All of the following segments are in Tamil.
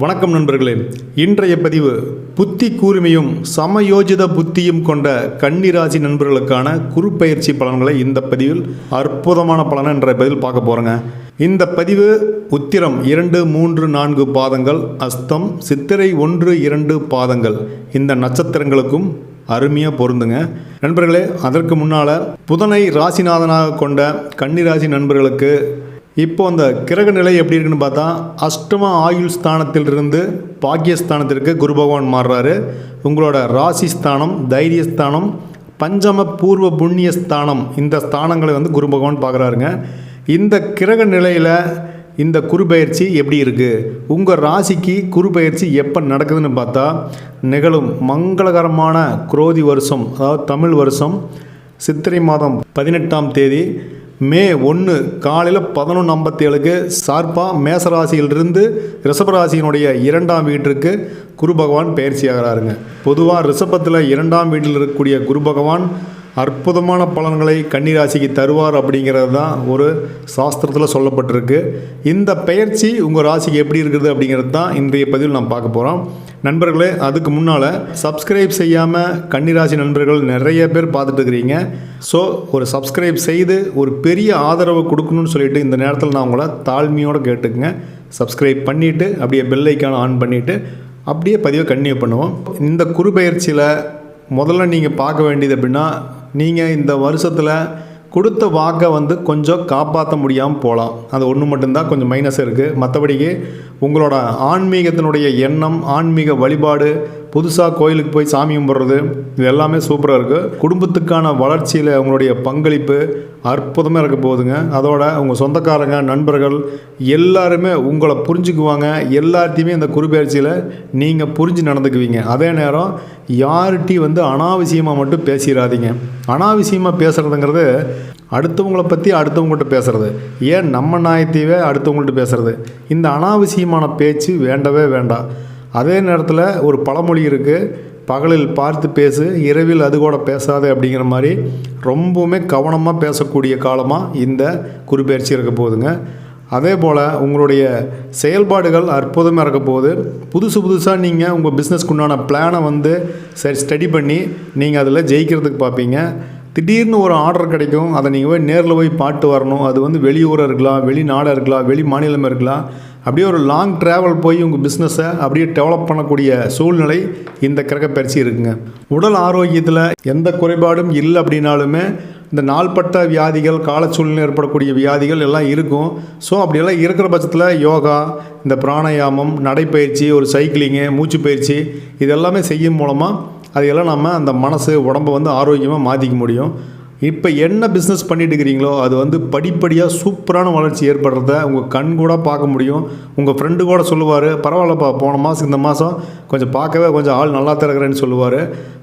வணக்கம் நண்பர்களே. இன்றைய பதிவு புத்தி கூர்மையும் சமயோஜித புத்தியும் கொண்ட கன்னிராசி நண்பர்களுக்கான குறுப்பயிற்சி பலன்களை இந்த பதிவில் அற்புதமான பலனை என்ற பதிவில் பார்க்க போகிறோங்க இந்த பதிவு உத்திரம் இரண்டு மூன்று நான்கு பாதங்கள் அஸ்தம் சித்திரை ஒன்று இரண்டு பாதங்கள். இந்த நட்சத்திரங்களுக்கும் அருமையாக பொருந்துங்க. நண்பர்களே அதற்கு முன்னால் புதனை ராசிநாதனாக கொண்ட கன்னிராசி நண்பர்களுக்கு இப்போ அந்த கிரக நிலை எப்படி இருக்குன்னு பார்த்தா அஷ்டம ஆயுள் ஸ்தானத்திலிருந்து பாக்கியஸ்தானத்திற்கு குரு பகவான் மாறுறாரு. உங்களோட ராசி ஸ்தானம் தைரியஸ்தானம் பஞ்சம பூர்வ புண்ணிய ஸ்தானம் இந்த ஸ்தானங்களை வந்து குரு பகவான் பார்க்குறாருங்க. இந்த கிரக நிலையில் இந்த குரு பயிற்சி எப்படி இருக்குது உங்கள் ராசிக்கு குரு பயிற்சி எப்போ நடக்குதுன்னு பார்த்தா நிகழும் மங்களகரமான குரோதி வருஷம் அதாவது தமிழ் வருஷம் சித்திரை மாதம் பதினெட்டாம் தேதி மே ஒன்று காலையில் பதினொன்று ஐம்பத்தி ஏழுக்கு சார்பாக மேசராசியிலிருந்து ரிஷபராசியினுடைய இரண்டாம் வீட்டிற்கு குரு பகவான் பயிற்சியாகிறாருங்க. பொதுவாக ரிஷபத்தில் இரண்டாம் வீட்டில் இருக்கக்கூடிய குரு பகவான் அற்புதமான பலன்களை கன்னிராசிக்கு தருவார் அப்படிங்கிறது தான் ஒரு சாஸ்திரத்தில் சொல்லப்பட்டிருக்கு. இந்த பெயர்ச்சி உங்கள் ராசிக்கு எப்படி இருக்குது அப்படிங்கிறது தான் இன்றைய பதிவில் நாம் பார்க்க போகிறோம் நண்பர்களே அதுக்கு முன்னால் சப்ஸ்கிரைப் செய்யாமல் கன்னிராசி நண்பர்கள் நிறைய பேர் பார்த்துட்டு இருக்கிறீங்க. ஸோ ஒரு சப்ஸ்கிரைப் செய்து ஒரு பெரிய ஆதரவு கொடுக்கணும்னு சொல்லிட்டு இந்த நேரத்தில் நான் உங்களை தாழ்மையோடு கேட்டுக்குங்க. சப்ஸ்கிரைப் பண்ணிவிட்டு அப்படியே பெல்லைக்கான ஆன் பண்ணிவிட்டு அப்படியே பதிவை கன்டினியூ பண்ணுவோம். இந்த குறுபெயர்ச்சியில் முதல்ல நீங்கள் பார்க்க வேண்டியது அப்படின்னா நீங்கள் இந்த வருஷத்தில் கொடுத்த வாக்கை வந்து கொஞ்சம் காப்பாற்ற முடியாமல் போகலாம் அது ஒன்று மட்டும்தான் கொஞ்சம் மைனஸ் இருக்குது மற்றபடிக்கு உங்களோட ஆன்மீகத்தினுடைய எண்ணம் ஆன்மீக வழிபாடு புதுசாக கோயிலுக்கு போய் சாமி கும்பிட்றது இது எல்லாமே சூப்பராக இருக்குது குடும்பத்துக்கான வளர்ச்சியில் அவங்களுடைய பங்களிப்பு அற்புதமாக இருக்க போகுதுங்க. அதோட உங்கள் சொந்தக்காரங்க நண்பர்கள் எல்லாருமே உங்களை புரிஞ்சுக்குவாங்க. எல்லாத்தையுமே இந்த குறுபெயர்ச்சியில் நீங்கள் புரிஞ்சு நடந்துக்குவீங்க. அதே நேரம் யார்கிட்டையும் வந்து அனாவசியமாக மட்டும் பேசிடாதீங்க அனாவசியமாக பேசுகிறதுங்கிறது அடுத்தவங்கள பற்றி அடுத்தவங்கள்ட்ட பேசுகிறது ஏன் நம்ம நாயத்தையவே அடுத்தவங்கள்ட்ட பேசுகிறது இந்த அனாவசியமான பேச்சு வேண்டவே வேண்டாம். அதே நேரத்தில் ஒரு பழமொழி இருக்குது பகலில் பார்த்து பேசு இரவில் அது கூட பேசாது அப்படிங்கிற மாதிரி ரொம்பவுமே கவனமாக பேசக்கூடிய காலமாக இந்த குறிப்பெயர்ச்சி இருக்க போகுதுங்க. அதே போல் உங்களுடைய செயல்பாடுகள் அற்புதமாக இருக்க போகுது. புதுசு புதுசாக நீங்கள் உங்கள் பிஸ்னஸ்க்கு உண்டான பிளானை வந்து சரி ஸ்டடி பண்ணி நீங்கள் அதில் ஜெயிக்கிறதுக்கு பார்ப்பீங்க திடீர்னு ஒரு ஆர்டர் கிடைக்கும் அதை நீங்கள் போய் நேரில் போய் பாட்டு வரணும். அது வந்து வெளியூராக இருக்கலாம் வெளிநாடாக இருக்கலாம் வெளி மாநிலம் இருக்கலாம். அப்படியே ஒரு லாங் ட்ராவல் போய் உங்கள் பிஸ்னஸை அப்படியே டெவலப் பண்ணக்கூடிய சூழ்நிலை இந்த கிரகப்பயிற்சி இருக்குங்க. உடல் ஆரோக்கியத்தில் எந்த குறைபாடும் இல்லை அப்படின்னாலுமே இந்த நாள்பட்ட வியாதிகள் கால சூழ்நிலை ஏற்படக்கூடிய வியாதிகள் எல்லாம் இருக்கும். ஸோ அப்படியெல்லாம் இருக்கிற பட்சத்தில் யோகா இந்த பிராணாயாமம் நடைப்பயிற்சி ஒரு சைக்கிளிங்கு மூச்சு பயிற்சி இதெல்லாமே செய்யும் மூலமாக அதையெல்லாம் நம்ம அந்த மனசு உடம்பை வந்து ஆரோக்கியமாக மாற்றிக்க முடியும். இப்போ என்ன பிஸ்னஸ் பண்ணிட்டு இருக்கிறீங்களோ அது வந்து படிப்படியாக சூப்பரான வளர்ச்சி ஏற்படுறத உங்கள் கண் கூட பார்க்க முடியும். உங்கள் ஃப்ரெண்டு கூட சொல்லுவார் பரவாயில்லப்பா போன மாதம் இந்த மாதம் கொஞ்சம் பார்க்கவே கொஞ்சம் ஆள் நல்லா திறக்கிறேன்னு சொல்லுவார்.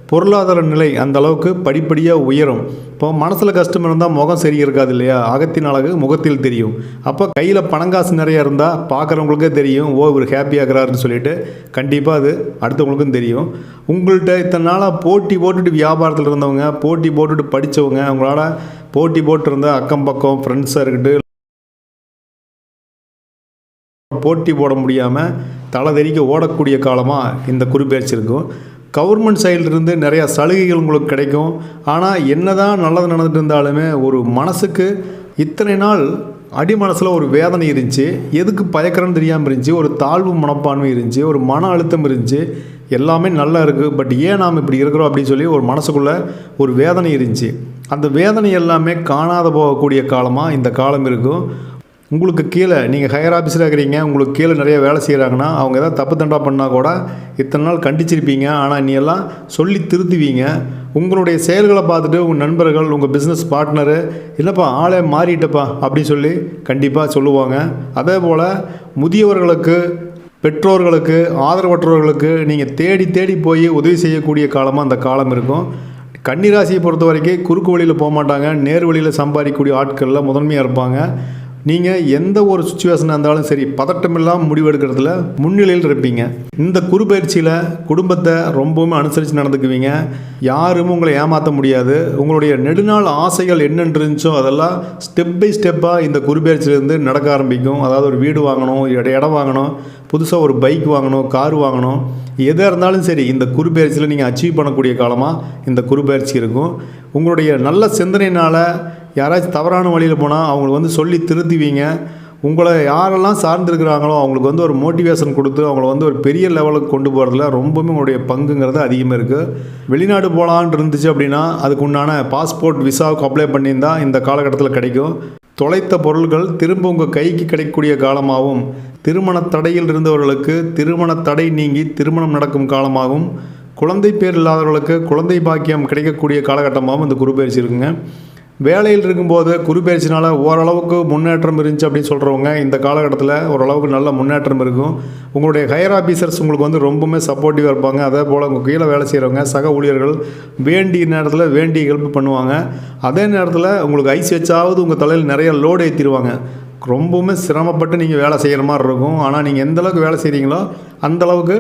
பொருளாதார நிலை அந்த அளவுக்கு படிப்படியாக உயரும். இப்போ மனசில் கஷ்டம் இருந்தால் முகம் சரி இருக்காது இல்லையா? அகத்தின் அழகு முகத்தில் தெரியும். அப்போ கையில் பணங்காசு நிறையா இருந்தால் பார்க்குறவங்களுக்கே தெரியும். ஓ இவர் ஹாப்பியாகிறாருன்னு சொல்லிட்டு கண்டிப்பாக அது அடுத்தவங்களுக்கும் தெரியும். உங்கள்கிட்ட இத்தனை நாளாக போட்டி போட்டுட்டு வியாபாரத்தில் இருந்தவங்க போட்டி போட்டுட்டு படித்தவங்க அவங்களால போட்டி போட்டிருந்த அக்கம் பக்கம் ஃப்ரெண்ட்ஸாக இருக்கட்டும் போட்டி போட முடியாமல் தலை தெரிக்க ஓடக்கூடிய காலமாக இந்த குறிப்பேச்சிருக்கும் இருக்கும். கவர்மெண்ட் சைட்லேருந்து நிறையா சலுகைகள் உங்களுக்கு கிடைக்கும். ஆனால் என்ன தான் நல்லது நடந்துட்டு இருந்தாலுமே ஒரு மனசுக்கு இத்தனை நாள் அடி மனசில் ஒரு வேதனை இருந்துச்சு. எதுக்கு பயக்கிறேன்னு தெரியாமல் இருந்துச்சு. ஒரு தாழ்வு மனப்பான்மை இருந்துச்சு. ஒரு மன அழுத்தம் இருந்துச்சு. எல்லாமே நல்லா இருக்குது பட் ஏன் நாம் இப்படி இருக்கிறோம் அப்படின்னு சொல்லி ஒரு மனசுக்குள்ளே ஒரு வேதனை இருந்துச்சு. அந்த வேதனை எல்லாமே காணாத போகக்கூடிய காலமாக இந்த காலம் இருக்கும். உங்களுக்கு கீழே நீங்கள் ஹையர் ஆஃபீஸில் இருக்கிறீங்க உங்களுக்கு கீழே நிறைய வேலை செய்கிறாங்கன்னா அவங்க ஏதாவது தப்பு தண்டா பண்ணால் கூட இத்தனை நாள் கண்டிச்சிருப்பீங்க. ஆனால் நீ எல்லாம் சொல்லி திருத்துவீங்க. உங்களுடைய செயல்களை பார்த்துட்டு உங்கள் நண்பர்கள் உங்கள் பிஸ்னஸ் பார்ட்னரு இல்லைப்பா ஆளே மாறிட்டப்பா அப்படின்னு சொல்லி கண்டிப்பாக சொல்லுவாங்க. அதே போல் முதியவர்களுக்கு பெற்றோர்களுக்கு ஆதரவற்றவர்களுக்கு நீங்கள் தேடி தேடி போய் உதவி செய்யக்கூடிய காலமாக அந்த காலம் இருக்கும். கன்னிராசியை பொறுத்த வரைக்கும் குறுக்கு வழியில் போக மாட்டாங்க. நேர் வழியில் சம்பாதிக்கக்கூடிய ஆட்களில் முதன்மையாக இருப்பாங்க. நீங்கள் எந்த ஒரு சுச்சுவேஷனாக இருந்தாலும் சரி பதட்டமில்லாமல் முடிவெடுக்கிறதுல முன்னிலையில் இருப்பீங்க. இந்த குறுபயிற்சியில் குடும்பத்தை ரொம்பவுமே அனுசரித்து நடந்துக்குவீங்க. யாரும் உங்களை ஏமாற்ற முடியாது. உங்களுடைய நெடுநாள் ஆசைகள் என்னென்று இருந்துச்சோ அதெல்லாம் ஸ்டெப் பை ஸ்டெப்பாக இந்த குறுபயிற்சியிலேருந்து நடக்க ஆரம்பிக்கும். அதாவது ஒரு வீடு வாங்கணும் இட- இடம் வாங்கணும் புதுசாக ஒரு பைக் வாங்கணும் கார் வாங்கணும். எதாக இருந்தாலும் சரி இந்த குருபெயர்ச்சியில் நீங்கள் அச்சீவ் பண்ணக்கூடிய காலமாக இந்த குருபெயர்ச்சி இருக்கும். உங்களுடைய நல்ல சிந்தனையினால் யாராச்சும் தவறான வழியில் போனால் அவங்களுக்கு வந்து சொல்லி திருத்துவீங்க. உங்களை யாரெல்லாம் சார்ந்திருக்கிறாங்களோ அவங்களுக்கு வந்து ஒரு மோட்டிவேஷன் கொடுத்து அவங்கள வந்து ஒரு பெரிய லெவலுக்கு கொண்டு போகிறதுல ரொம்பவுமே உங்களுடைய பங்குங்கிறது அதிகமாக இருக்குது வெளிநாடு போகலான் இருந்துச்சு அப்படின்னா அதுக்கு உண்டான பாஸ்போர்ட் விசாவுக்கு அப்ளை பண்ணியிருந்தா இந்த காலகட்டத்தில் கிடைக்கும். தொலைத்த பொருள்கள் திரும்ப உங்கள் கைக்கு கிடைக்கக்கூடிய காலமாகவும் திருமண தடையில் இருந்தவர்களுக்கு திருமண தடை நீங்கி திருமணம் நடக்கும் காலமாகவும் குழந்தை பேர் இல்லாதவர்களுக்கு குழந்தை பாக்கியம் கிடைக்கக்கூடிய காலகட்டமாகவும் இந்த குருபெயர்ச்சி இருக்குங்க. வேலையில் இருக்கும்போது குருபெயர்ச்சினால் ஓரளவுக்கு முன்னேற்றம் இருந்துச்சு அப்படின்னு சொல்கிறவங்க இந்த காலகட்டத்தில் ஓரளவுக்கு நல்ல முன்னேற்றம் இருக்கும். உங்களுடைய ஹையர் ஆஃபீஸர்ஸ் உங்களுக்கு வந்து ரொம்பவுமே சப்போர்ட்டிவாக இருப்பாங்க. அதே போல் உங்கள் கீழே வேலை செய்கிறவங்க சக ஊழியர்கள் வேண்டிய நேரத்தில் வேண்டிய ஹெல்ப் பண்ணுவாங்க. அதே நேரத்தில் உங்களுக்கு ஐஸ் வச்சாவது உங்கள் தலையில் நிறைய லோடு ஏற்றிடுவாங்க ரொம்பவுமே சிரமப்பட்டு நீங்கள் வேலை செய்கிற மாதிரி இருக்கும். ஆனால் நீங்கள் எந்தளவுக்கு வேலை செய்கிறீங்களோ அந்த அளவுக்கு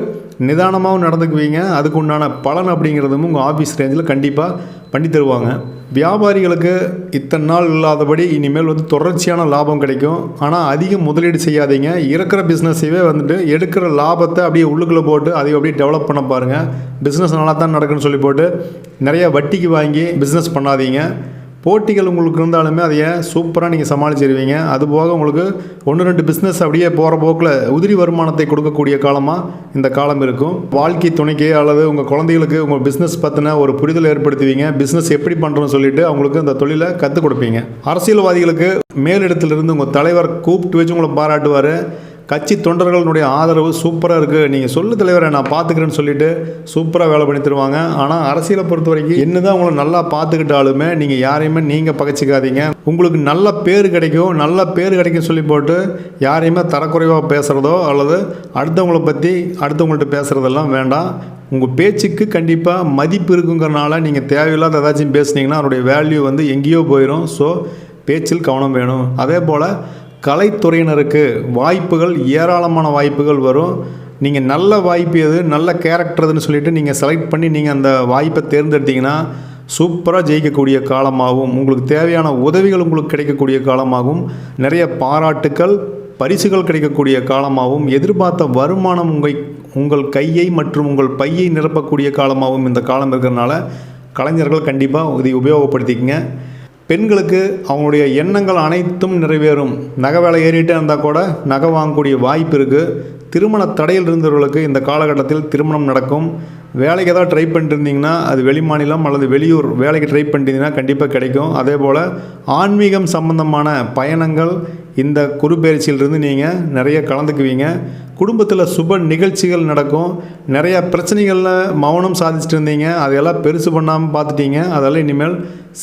நிதானமாகவும் நடந்துக்குவீங்க. அதுக்கு உண்டான பலன் அப்படிங்கிறதும் உங்கள் ஆஃபீஸ் ரேஞ்சில் கண்டிப்பாக பண்ணி தருவாங்க. வியாபாரிகளுக்கு இத்தனை நாள் இல்லாதபடி இனிமேல் வந்து தொடர்ச்சியான லாபம் கிடைக்கும். ஆனால் அதிகம் முதலீடு செய்யாதீங்க. இருக்கிற பிஸ்னஸையே வந்துட்டு எடுக்கிற லாபத்தை அப்படியே உள்ளுக்குள்ளே போட்டு அதை அப்படியே டெவலப் பண்ண பாருங்கள் பிஸ்னஸ் நல்லா தான் நடக்குன்னு சொல்லி போட்டு நிறைய வட்டிக்கு வாங்கி பிஸ்னஸ் பண்ணாதீங்க. போட்டிகள் உங்களுக்கு இருந்தாலுமே அதையே சூப்பராக நீங்கள் சமாளிச்சிருவீங்க? அதுபோக உங்களுக்கு ஒன்று ரெண்டு பிஸ்னஸ் அப்படியே போகிற போக்கில் உதிரி வருமானத்தை கொடுக்கக்கூடிய காலமாக இந்த காலம் இருக்கும். வாழ்க்கை துணைக்கு அல்லது உங்கள் குழந்தைகளுக்கு உங்கள் பிஸ்னஸ் பற்றின ஒரு புரிதல் ஏற்படுத்துவீங்க. பிஸ்னஸ் எப்படி பண்ணுறோன்னு சொல்லிட்டு அவங்களுக்கு அந்த தொழிலை கற்றுக் கொடுப்பீங்க. அரசியல்வாதிகளுக்கு மேலிடத்திலிருந்து உங்கள் தலைவர் கூப்பிட்டு வச்சு உங்களை பாராட்டுவார். கட்சி தொண்டர்களுடைய ஆதரவு சூப்பராக இருக்குது நீங்கள் சொல்லு தலைவரை நான் பார்த்துக்கிறேன்னு சொல்லிட்டு சூப்பராக வேலை பண்ணி தருவாங்க. ஆனால் அரசியலை பொறுத்த வரைக்கும் என்னதான் உங்களை நல்லா பார்த்துக்கிட்டாலுமே நீங்கள் யாரையுமே நீங்கள் பகைச்சிக்காதீங்க. உங்களுக்கு நல்ல பேர் கிடைக்கும். நல்ல பேர் கிடைக்கும் சொல்லி போட்டு யாரையுமே தரக்குறைவாக பேசுகிறதோ அல்லது அடுத்தவங்களை பற்றி அடுத்தவங்கள்ட்ட பேசுகிறதெல்லாம் வேண்டாம். உங்கள் பேச்சுக்கு கண்டிப்பாக மதிப்பு இருக்குங்கிறனால நீங்கள் தேவையில்லாத ஏதாச்சும் பேசுனீங்கன்னா அதனுடைய வேல்யூ வந்து எங்கேயோ போயிடும் ஸோ பேச்சில் கவனம் வேணும். அதே போல் கலைத்துறையினருக்கு வாய்ப்புகள் ஏராளமான வாய்ப்புகள் வரும். நீங்கள் நல்ல வாய்ப்பு எது நல்ல கேரக்டர் எதுன்னு சொல்லிவிட்டு நீங்கள் செலக்ட் பண்ணி நீங்கள் அந்த வாய்ப்பை தேர்ந்தெடுத்தீங்கன்னா சூப்பராக ஜெயிக்கக்கூடிய காலமாகவும் உங்களுக்கு தேவையான உதவிகள் உங்களுக்கு கிடைக்கக்கூடிய காலமாகவும் நிறைய பாராட்டுக்கள் பரிசுகள் கிடைக்கக்கூடிய காலமாகவும் எதிர்பார்த்த வருமானம் உங்கள் உங்கள் கையை மற்றும் உங்கள் பையை நிரப்பக்கூடிய காலமாகவும் இந்த காலம் இருக்கிறதுனால கலைஞர்கள் கண்டிப்பாக இதை உபயோகப்படுத்திக்கங்க. பெண்களுக்கு அவங்களுடைய எண்ணங்கள் அனைத்தும் நிறைவேறும். நகை வேலை ஏறிட்டே இருந்தால் கூட நகை வாங்கக்கூடிய வாய்ப்பு இருக்குது திருமண தடையில் இருந்தவர்களுக்கு இந்த காலகட்டத்தில் திருமணம் நடக்கும். வேலைக்கு ஏதாவது ட்ரை பண்ணிட்டு இருந்தீங்கன்னா அது வெளிமாநிலம் அல்லது வெளியூர் வேலைக்கு ட்ரை பண்ணிட்டீங்கன்னா கண்டிப்பாக கிடைக்கும். அதே போல் ஆன்மீகம் சம்பந்தமான பயணங்கள் இந்த குருப்பெயர்ச்சியிலிருந்து நீங்கள் நிறைய கலந்துக்குவீங்க. குடும்பத்தில் சுப நிகழ்ச்சிகள் நடக்கும். நிறையா பிரச்சனைகளில் மௌனம் சாதிச்சுட்டு இருந்தீங்க. அதையெல்லாம் பெருசு பண்ணாமல் பார்த்துட்டீங்க. அதெல்லாம் இனிமேல்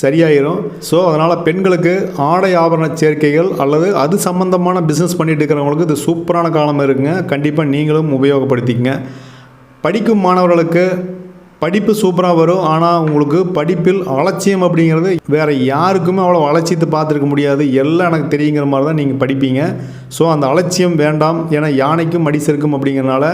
சரியாயிரும். ஸோ அதனால் பெண்களுக்கு ஆடை ஆபரண சேர்க்கைகள் அல்லது அது சம்மந்தமான பிஸ்னஸ் பண்ணிட்டு இருக்கிறவங்களுக்கு இது சூப்பரான காலம் இருக்குங்க. கண்டிப்பாக நீங்களும் உபயோகப்படுத்திக்கங்க. படிக்கும் மாணவர்களுக்கு படிப்பு சூப்பராக வரும். ஆனால் உங்களுக்கு படிப்பில் அலட்சியம் அப்படிங்கிறது வேறு யாருக்குமே அவ்வளோ அலட்சியத்தை பார்த்துருக்க முடியாது. எல்லாம் எனக்கு தெரியுங்கிற மாதிரி தான் நீங்கள் படிப்பீங்க. ஸோ அந்த அலட்சியம் வேண்டாம். ஏன்னா யானைக்கும் மடி செருக்கும் அப்படிங்கிறனால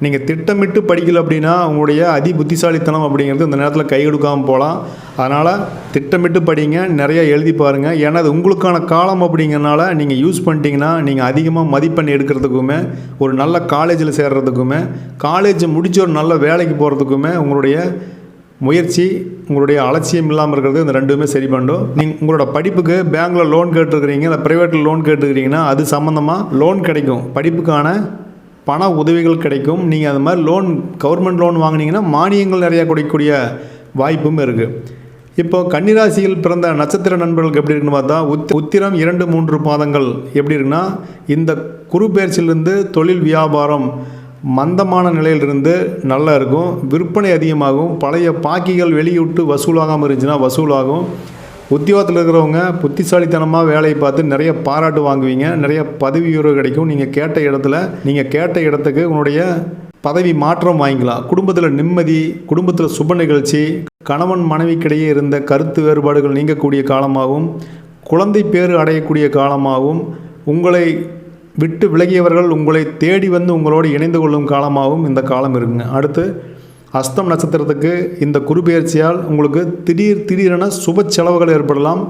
நீங்கள் திட்டமிட்டு படிக்கல அப்படின்னா உங்களுடைய அதி புத்திசாலித்தனம் அப்படிங்கிறது இந்த நேரத்தில் கை கொடுக்காமல் போகலாம் அதனால் திட்டமிட்டு படிங்க நிறையா எழுதி பாருங்கள் ஏன்னா அது உங்களுக்கான காலம் அப்படிங்கிறனால நீங்கள் யூஸ் பண்ணிட்டீங்கன்னா நீங்கள் அதிகமாக மதிப்பெண் எடுக்கிறதுக்குமே ஒரு நல்ல காலேஜில் சேர்றதுக்குமே காலேஜ் முடித்து ஒரு நல்ல வேலைக்கு போகிறதுக்குமே உங்களுடைய முயற்சி உங்களுடைய அலட்சியம் இல்லாமல் இருக்கிறது இந்த ரெண்டுமே சரி பண்ணும் நீங்கள் உங்களோட படிப்புக்கு பேங்க்கில் லோன் கேட்டுருக்கிறீங்க இல்லை ப்ரைவேட்டில் லோன் கேட்டுருக்கிறீங்கன்னா அது சம்மந்தமாக லோன் கிடைக்கும். படிப்புக்கான பண உதவிகள் கிடைக்கும். நீங்கள் அது மாதிரி லோன் கவர்மெண்ட் லோன் வாங்குனீங்கன்னா மானியங்கள் நிறையா கொடுக்கக்கூடிய வாய்ப்பும் இருக்குது இப்போ கன்னிராசியில் பிறந்த நட்சத்திர நண்பர்களுக்கு எப்படி இருக்குன்னு பார்த்தா உத் உத்திரம் இரண்டு மூன்று பாதங்கள் எப்படி இருக்குன்னா இந்த குரு பயிற்சியிலிருந்து தொழில் வியாபாரம் மந்தமான நிலையிலிருந்து நல்லா இருக்கும். விற்பனை அதிகமாகும். பழைய பாக்கிகள் வெளியிட்டு வசூலாகாமல் இருந்துச்சுன்னா வசூலாகும். உத்தியோகத்தில் இருக்கிறவங்க புத்திசாலித்தனமாக வேலையை பார்த்து நிறைய பாராட்டு வாங்குவீங்க. நிறைய பதவி உயர்வு கிடைக்கும். நீங்கள் கேட்ட இடத்துல நீங்கள் கேட்ட இடத்துக்கு உங்களுடைய பதவி மாற்றம் வாங்கிக்கலாம். குடும்பத்தில் நிம்மதி குடும்பத்தில் சுப நிகழ்ச்சி கணவன் மனைவிக்கிடையே இருந்த கருத்து வேறுபாடுகள் நீங்கக்கூடிய காலமாகவும் குழந்தை பேறு அடையக்கூடிய காலமாகவும் உங்களை விட்டு விலகியவர்கள் உங்களை தேடி வந்து உங்களோடு இணைந்து கொள்ளும் காலமாகவும் இந்த காலம் இருக்குங்க. அடுத்து அஸ்தம் நட்சத்திரத்துக்கு இந்த குருபெயர்ச்சியால் உங்களுக்கு திடீர் திடீரென சுப செலவுகள் ஏற்படலாம்.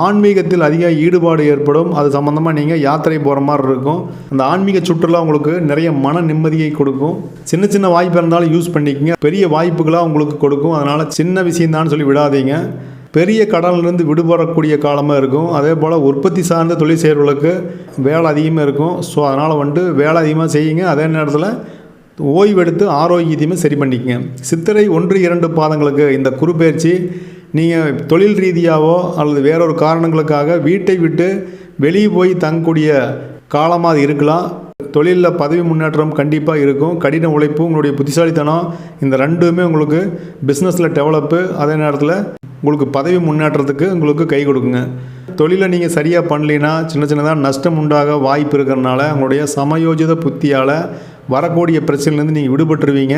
ஆன்மீகத்தில் அதிக ஈடுபாடு ஏற்படும். அது சம்மந்தமாக நீங்கள் யாத்திரை போகிற மாதிரி இருக்கும். அந்த ஆன்மீக சுற்றுலா உங்களுக்கு நிறைய மன நிம்மதியை கொடுக்கும். சின்ன சின்ன வாய்ப்பு இருந்தாலும் யூஸ் பண்ணிக்கங்க. பெரிய வாய்ப்புகளாக உங்களுக்கு கொடுக்கும். அதனால் சின்ன விஷயம்தான் சொல்லி விடாதீங்க. பெரிய கடனிலிருந்து விடுபடக்கூடிய காலமாக இருக்கும். அதே போல் உற்பத்தி சார்ந்த தொழில் செய்கிறவர்களுக்கு வேலை அதிகமாக இருக்கும். ஸோ அதனால் வந்துட்டு வேலை அதிகமாக செய்யுங்க. அதே நேரத்தில் ஓய்வெடுத்து ஆரோக்கியத்தையுமே சரி பண்ணிக்கங்க. சித்திரை ஒன்று இரண்டு பாதங்களுக்கு இந்த குறுப்பெயர்ச்சி நீங்கள் தொழில் ரீதியாகவோ அல்லது வேறொரு காரணங்களுக்காக வீட்டை விட்டு வெளியே போய் தங்கக்கூடிய காலமாக அது இருக்கலாம். தொழிலில் பதவி முன்னேற்றம் கண்டிப்பாக இருக்கும். கடின உழைப்பு உங்களுடைய புத்திசாலித்தனம் இந்த ரெண்டுமே உங்களுக்கு பிஸ்னஸில் டெவலப்பு அதே நேரத்தில் உங்களுக்கு பதவி முன்னேற்றத்துக்கு உங்களுக்கு கை கொடுக்குங்க. தொழிலை நீங்கள் சரியாக பண்ணலைன்னா சின்ன சின்னதாக நஷ்டம் உண்டாக வாய்ப்பு இருக்கிறனால உங்களுடைய சமயோஜித புத்தியால் வரக்கூடிய பிரச்சனைலேருந்து நீங்கள் விடுபட்டுருவீங்க.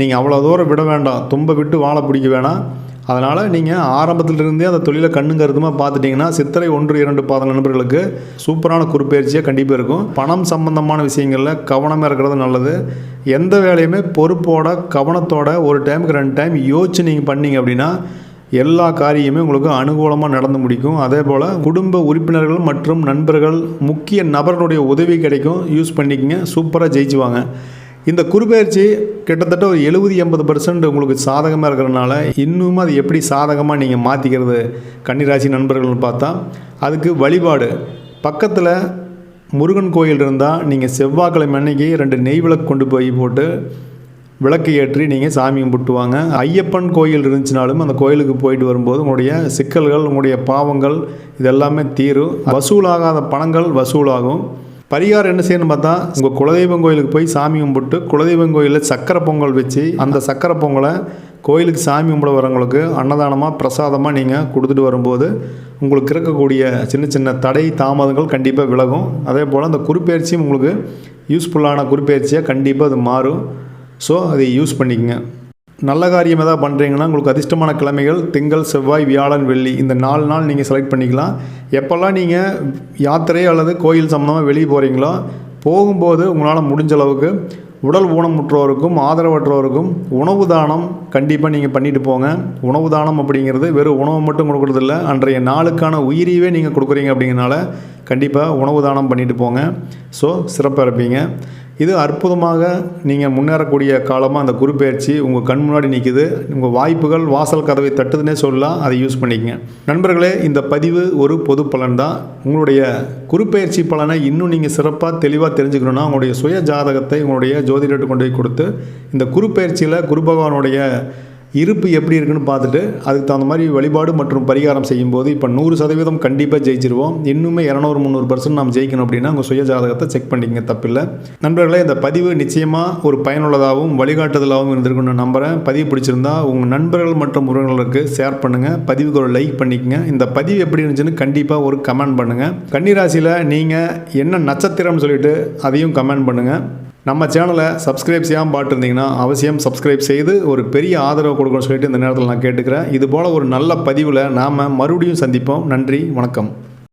நீங்கள் அவ்வளோ தூரம் விட வேண்டாம். தும்ப விட்டு வாழை பிடிக்க வேணாம். அதனால் நீங்கள் ஆரம்பத்திலிருந்தே அந்த தொழிலை கண்ணும் கருத்துமாக பார்த்துட்டிங்கன்னா சித்திரை ஒன்று இரண்டு பாத நண்பர்களுக்கு சூப்பரான குறுப்பெயர்ச்சியாக கண்டிப்பாக இருக்கும். பணம் சம்பந்தமான விஷயங்களில் கவனமாக இருக்கிறது நல்லது. எந்த வேலையுமே பொறுப்போட கவனத்தோட ஒரு டைமுக்கு ரெண்டு டைம் யோசிச்சு நீங்கள் பண்ணிங்க அப்படின்னா எல்லா காரியமே உங்களுக்கு அனுகூலமாக நடந்து முடிக்கும். அதே போல் குடும்ப உறுப்பினர்கள் மற்றும் நண்பர்கள் முக்கிய நபர்களுடைய உதவி கிடைக்கும். யூஸ் பண்ணிக்கங்க. சூப்பராக ஜெயிச்சுவாங்க. இந்த குறுபெயர்ச்சி கிட்டத்தட்ட ஒரு எழுபது எண்பது பர்சன்ட் உங்களுக்கு சாதகமாக இருக்கிறனால இன்னும் அது எப்படி சாதகமாக நீங்கள் மாற்றிக்கிறது கன்னிராசி நண்பர்கள்னு பார்த்தா அதுக்கு வழிபாடு. பக்கத்தில் முருகன் கோயில் இருந்தால் நீங்கள் செவ்வாய்க்கிழமை அன்னைக்கு ரெண்டு நெய் விளக்கு கொண்டு போய் போட்டு விளக்கு ஏற்றி நீங்கள் சாமி கும்பிட்டுவாங்க ஐயப்பன் கோயில் இருந்துச்சுனாலும் அந்த கோயிலுக்கு போயிட்டு வரும்போது உங்களுடைய சிக்கல்கள் உங்களுடைய பாவங்கள் இதெல்லாமே தீரும். வசூலாகாத பணங்கள் வசூலாகும். பரிகாரம் என்ன செய்யணும்னு பார்த்தா உங்கள் குலதெய்வம் கோயிலுக்கு போய் சாமி கும்பிட்டு குலதெய்வம் கோயிலில் சக்கரை பொங்கல் வச்சு அந்த சக்கரை பொங்கலை கோயிலுக்கு சாமி கும்பிட வரவங்களுக்கு அன்னதானமாக பிரசாதமாக நீங்கள் கொடுத்துட்டு வரும்போது உங்களுக்கு இருக்கக்கூடிய சின்ன சின்ன தடை தாமதங்கள் கண்டிப்பாக விலகும். அதே போல் அந்த குறிப்பெயர்ச்சியும் உங்களுக்கு யூஸ்ஃபுல்லான குறிப்பெயர்ச்சியாக கண்டிப்பாக அது மாறும். ஸோ அதை யூஸ் பண்ணிக்கங்க. நல்ல காரியம் எதாவது பண்ணுறீங்கன்னா உங்களுக்கு அதிர்ஷ்டமான கிழமைகள் திங்கள் செவ்வாய் வியாழன் வெள்ளி இந்த நாலு நாள் நீங்கள் செலக்ட் பண்ணிக்கலாம். எப்போல்லாம் நீங்கள் யாத்திரை அல்லது கோயில் சம்மந்தமாக வெளியே போகிறீங்களோ போகும்போது உங்களால் முடிஞ்ச அளவுக்கு உடல் ஊனமுற்றோருக்கும் ஆதரவற்றோருக்கும் உணவு தானம் கண்டிப்பாக நீங்கள் பண்ணிட்டு போங்க. உணவு தானம் அப்படிங்கிறது வெறும் உணவு மட்டும் கொடுக்குறதில்ல அன்றைய நாளுக்கான உயிரியவே நீங்கள் கொடுக்குறீங்க அப்படிங்கிறனால கண்டிப்பாக உணவு தானம் பண்ணிட்டு போங்க. ஸோ சிறப்பாக இருப்பீங்க. இது அற்புதமாக நீங்கள் முன்னேறக்கூடிய காலமாக அந்த குருப்பெயர்ச்சி உங்கள் கண் முன்னாடி நிற்கிது உங்கள் வாய்ப்புகள் வாசல் கதவை தட்டுதுன்னே சொல்லலாம். அதை யூஸ் பண்ணிக்கங்க. நண்பர்களே இந்த பதிவு ஒரு பொது பலன் தான் உங்களுடைய குருப்பெயர்ச்சி பலனை இன்னும் நீங்கள் சிறப்பாக தெளிவாக தெரிஞ்சுக்கணுன்னா உங்களுடைய சுய ஜாதகத்தை உங்களுடைய ஜோதிடர்கிட்ட கொண்டு போய் கொடுத்து இந்த குருப்பெயர்ச்சியில் குரு பகவானுடைய இருப்பு எப்படி இருக்குன்னு பார்த்துட்டு அதுக்கு தகுந்த மாதிரி வழிபாடு மற்றும் பரிகாரம் செய்யும்போது இப்போ நூறு சதவீதம் கண்டிப்பாக ஜெயிச்சிருவோம். இன்னுமே இரநூறு முந்நூறு பர்சன்ட் நாம் ஜெயிக்கணும் அப்படின்னா உங்கள் சுய ஜாதகத்தை செக் பண்ணிக்கங்க தப்பில்லை. நண்பர்களே இந்த பதிவு நிச்சயமாக ஒரு பயனுள்ளதாகவும் வழிகாட்டுதலாகவும் இருந்திருக்குன்னு நம்புகிறேன் பதிவு பிடிச்சிருந்தா உங்கள் நண்பர்கள் மற்றும் உறவினர்களுக்கு ஷேர் பண்ணுங்கள் பதிவுக்கு ஒரு லைக் பண்ணிக்கங்க. இந்த பதிவு எப்படி இருந்துச்சுன்னு கண்டிப்பாக ஒரு கமெண்ட் பண்ணுங்கள் கன்னிராசியில் நீங்கள் என்ன நட்சத்திரம்னு சொல்லிட்டு அதையும் கமெண்ட் பண்ணுங்கள் நம்ம சேனலை சப்ஸ்கிரைப் செய்யாமல் பார்த்துருந்தீங்கன்னா அவசியம் சப்ஸ்கிரைப் செய்து ஒரு பெரிய ஆதரவு கொடுக்கணும்னு சொல்லிட்டு இந்த நேரத்தில் நான் கேட்டுக்கிறேன். இது போல் ஒரு நல்ல பதிவில் நாம் மறுபடியும் சந்திப்போம். நன்றி வணக்கம்.